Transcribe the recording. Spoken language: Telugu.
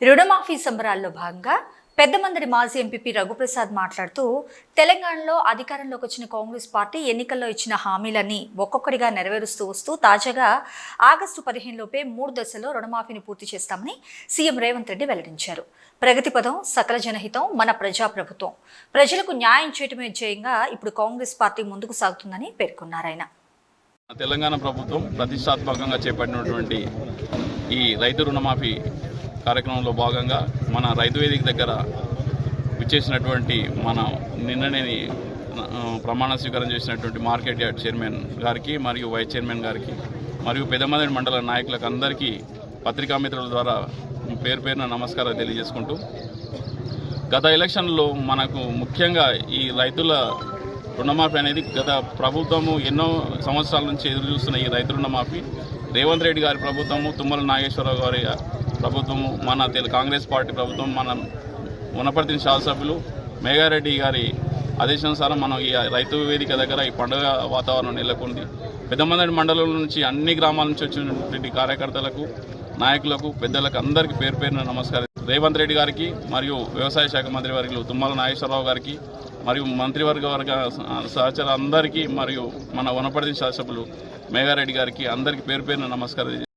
రుణమాఫీ సంబరాల్లో భాగంగా పెద్దమందరి మాజీ ఎంపీపీ రఘుప్రసాద్ మాట్లాడుతూ తెలంగాణలో అధికారంలోకి వచ్చిన కాంగ్రెస్ పార్టీ ఎన్నికల్లో ఇచ్చిన హామీలన్నీ ఒక్కొక్కటిగా నెరవేరుస్తూ వస్తూ తాజాగా ఆగస్టు పదిహేనులోపే మూడు దశల్లో రుణమాఫీని పూర్తి చేస్తామని సీఎం రేవంత్ రెడ్డి వెల్లడించారు. ప్రగతి పదం సకల జనహితం మన ప్రజాప్రభుత్వం. ప్రజలకు న్యాయం చేయటమే ధ్యేయంగా ఇప్పుడు కాంగ్రెస్ పార్టీ ముందుకు సాగుతుందని పేర్కొన్నారు ఆయన. తెలంగాణ ప్రభుత్వం ప్రతిష్టాత్మకంగా చేపట్టినటువంటి ఈ రైతు రుణమాఫీ కార్యక్రమంలో భాగంగా మన రైతు వేదిక దగ్గర విచ్చేసినటువంటి మన నిన్ననే ప్రమాణ స్వీకారం చేసినటువంటి మార్కెట్ యార్డ్ చైర్మన్ గారికి మరియు వైస్ చైర్మన్ గారికి మరియు పెద్దమదడి మండల నాయకులకు అందరికీ పత్రికా మిత్రుల ద్వారా పేరు పేరున నమస్కారాలు తెలియజేసుకుంటూ గత ఎలక్షన్లో మనకు ముఖ్యంగా ఈ రైతుల రుణమాఫీ అనేది గత ప్రభుత్వము ఎన్నో సంవత్సరాల నుంచి ఎదురు చూస్తున్న ఈ రైతు రుణమాఫీ. రేవంత్ రెడ్డి గారి ప్రభుత్వము తుమ్మల నాగేశ్వరరావు గారి ప్రభుత్వము మన తెలు కాంగ్రెస్ పార్టీ ప్రభుత్వం మన మునపర్తి శాసనసభ్యులు మేఘారెడ్డి గారి ఆదేశానుసారం మనం ఈ రైతు వేదిక దగ్గర ఈ పండుగ వాతావరణం నెలకొంది. పెద్దమందడి మండలం నుంచి అన్ని గ్రామాల నుంచి వచ్చినటువంటి కార్యకర్తలకు నాయకులకు పెద్దలకు అందరికీ పేరు పేరున నమస్కారం. రేవంత్ రెడ్డి గారికి మరియు వ్యవసాయ శాఖ మంత్రి వర్గులు తుమ్మల నాగేశ్వరరావు గారికి మరియు మంత్రివర్గ వర్గ సహచర అందరికీ మరియు మన వనపర్తి శాసనసభ్యులు మేఘారెడ్డి గారికి అందరికీ పేరు పేరున నమస్కారం.